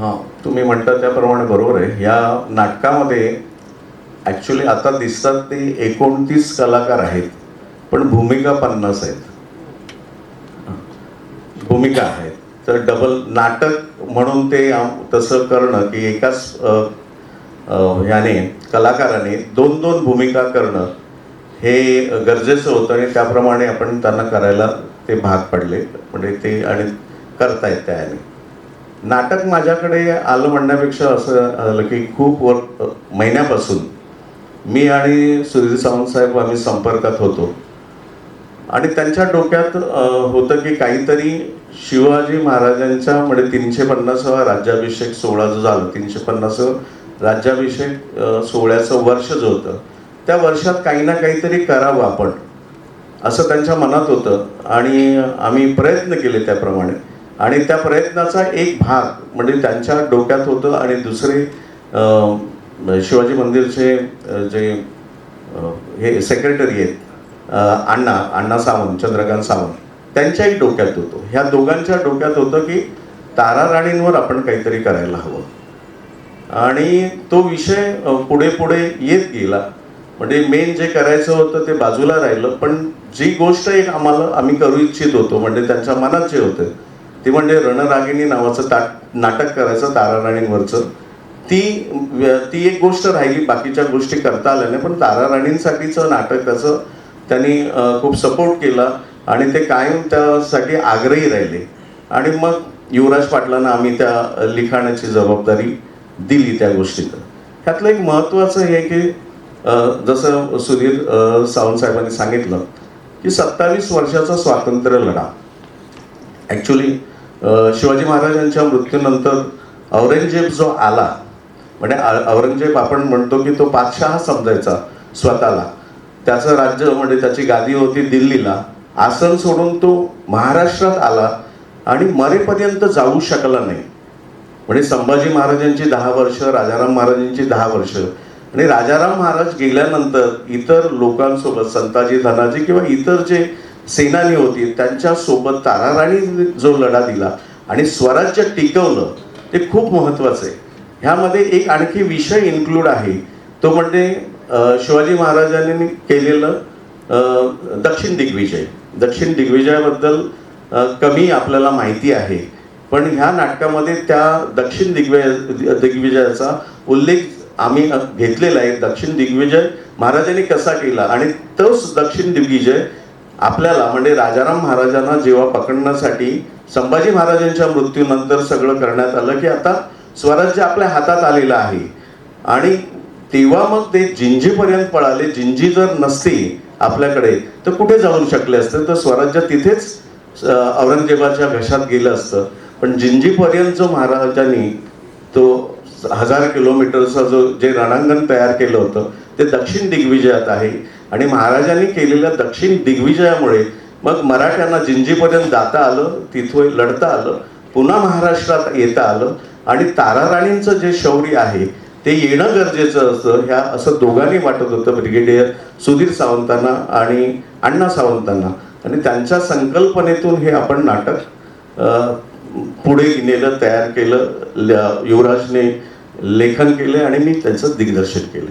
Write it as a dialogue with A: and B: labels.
A: म्हणता त्याप्रमाणे बरोबर आहे. या नाटकामध्ये ॲक्च्युली आता दिसतात ते एकोणतीस कलाकार आहेत पण भूमिका पन्नास आहेत. भूमिका आहेत. तर डबल नाटक म्हणून ते तसं करणं की एकाच ह्याने कलाकाराने दोन दोन भूमिका करणं हे गरजेचं होतं आणि त्याप्रमाणे आपण त्यांना करायला ते भाग पडले. म्हणजे ते आणि करतायत त्याने नाटक माझ्याकडे आलं म्हणण्यापेक्षा असं झालं की खूप वर महिन्यापासून मी आणि सुधीर सावंतसाहेब आम्ही संपर्कात होतो. आणि त्यांच्या डोक्यात होतं की काहीतरी शिवाजी महाराजांच्या म्हणजे तीनशे पन्नासावा राज्याभिषेक सोहळा जो झाला तीनशे पन्नासावं राज्याभिषेक सोहळ्याचं वर्ष जो होतं त्या वर्षात काही ना काहीतरी करावं आपण असं त्यांच्या मनात होतं. आणि आम्ही प्रयत्न केले त्याप्रमाणे. आणि त्या प्रयत्नाचा एक भाग म्हणजे त्यांच्या डोक्यात होतं आणि दुसरे शिवाजी मंदिरचे जे हे सेक्रेटरी आहेत अण्णा अण्णा सावंत चंद्रकांत सावंत त्यांच्याही डोक्यात होतो. ह्या दोघांच्या डोक्यात होतं की तारा राणींवर आपण काहीतरी करायला हवं. आणि तो विषय पुढे पुढे येत गेला. म्हणजे मेन जे करायचं होतं ते बाजूला राहिलं. पण जी गोष्ट एक आम्हाला आम्ही करू इच्छित होतो म्हणजे त्यांच्या मनात जे होतं ते म्हणजे रणरागिणी नावाचं ताट नाटक करायचं ताराराणींवरचं ती ती एक गोष्ट राहिली बाकीच्या गोष्टी करता आल्या नाही पण ताराराणींसाठीचं नाटकाचं त्यांनी खूप सपोर्ट केला आणि ते कायम त्यासाठी आग्रही राहिले. आणि मग युवराज पाटलांना आम्ही त्या लिखाणाची जबाबदारी दिली त्या गोष्टीचं त्यातलं एक महत्त्वाचं हे की जसं सुधीर अ, सावंत साहेबांनी सांगितलं की सत्तावीस वर्षाचा स्वातंत्र्य लढा. ॲक्च्युली शिवाजी महाराजांच्या मृत्यूनंतर औरंगजेब जो आला म्हणजे औरंगजेब आपण म्हणतो की तो बादशहा समजायचा स्वतःला. त्याचं राज्य म्हणजे त्याची गादी होती दिल्लीला. आसन सोडून तो महाराष्ट्रात आला आणि मरेपर्यंत जाऊ शकला नाही. म्हणजे संभाजी महाराजांची दहा वर्ष राजाराम महाराजांची दहा वर्ष. आणि राजाराम महाराज गेल्यानंतर इतर लोकांसोबत संताजी धनाजी किंवा इतर जे सेनानी होती त्यांच्यासोबत ताराराणी जो लढा दिला आणि स्वराज्य टिकवलं ते खूप महत्त्वाचं आहे. ह्यामध्ये एक आणखी विषय इन्क्लूड आहे. तो म्हणजे शिवाजी महाराजांनी केलेलं दक्षिण दिग्विजय. दक्षिण दिग्विजयाबद्दल कमी आपल्याला माहिती आहे. पण ह्या नाटकामध्ये त्या दक्षिण दिग्विजय दिग्विजयाचा उल्लेख आम्ही घेतलेला आहे. दक्षिण दिग्विजय महाराजांनी कसा केला आणि तोच दक्षिण दिग्विजय आपल्याला म्हणजे राजाराम महाराजांना जेव्हा पकडण्यासाठी संभाजी महाराजांच्या मृत्यूनंतर सगळं करण्यात आलं की आता स्वराज्य आपल्या हातात आलेलं आहे. आणि तेव्हा मग ते जिंजीपर्यंत पळाले. जिंजी जर नसती आपल्याकडे तर कुठे जाऊ शकले असते? तर स्वराज्य तिथेच औरंगजेबाच्या घशात गेलं असतं. पण जिंजीपर्यंत जो महाराजांनी तो हजार किलोमीटरचा जो जे रणांगण तयार केलं होतं ते दक्षिण दिग्विजयात आहे. आणि महाराजांनी केलेल्या दक्षिण दिग्विजयामुळे मग मराठ्यांना जिंजीपर्यंत जाता आलं तिथून लढता आलं पुन्हा महाराष्ट्रात येता आलं आणि ताराराणींचं जे शौर्य आहे ते येणं गरजेचं असतं ह्या असं दोघांनी वाटत होतं ब्रिगेडियर सुधीर सावंतांना आणि अण्णा सावंतांना. आणि त्यांच्या संकल्पनेतून हे आपण नाटक पुढे नेलं तयार केलं युवराजने लेखन केले आणि मी त्यांचं दिग्दर्शन केलं.